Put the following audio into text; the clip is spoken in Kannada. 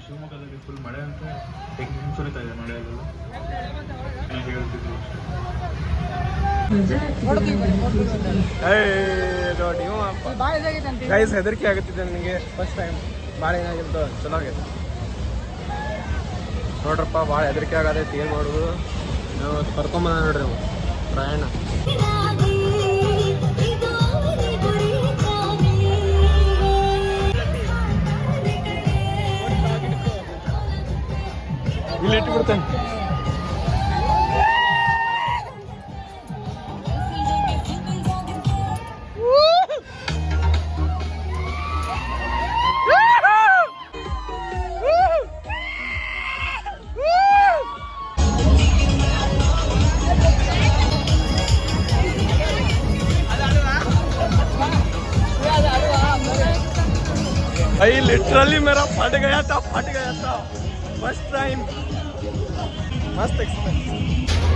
ಶಿವಮೊಗ್ಗದಲ್ಲಿ ಫುಲ್ ಮಳೆ ಅಂತ ಇದೆ ಗೈಸ್ ಹೆದರಿಕೆ ಆಗುತ್ತಿದೆ ನನಗೆ ಫಸ್ಟ್ ಟೈಮ್ ಭಾಳ ಏನಾಗಿತ್ತು ಚಲೋ ನೋಡ್ರಪ್ಪ, ಭಾಳ ಹೆದರಿಕೆ ಆಗತೈತಿ ಏನು ಮಾಡೋದು ನಾವು ಕರ್ಕೊಂಬಂದ ನೋಡ್ರಿ ನಾವು ಪ್ರಯಾಣ. ಇಲ್ಲಿ ಇಟ್ಟು भाई लिटरली मेरा फट गया था फट गया था। फ़र्स्ट टाइम मस्त एक्सपीरियंस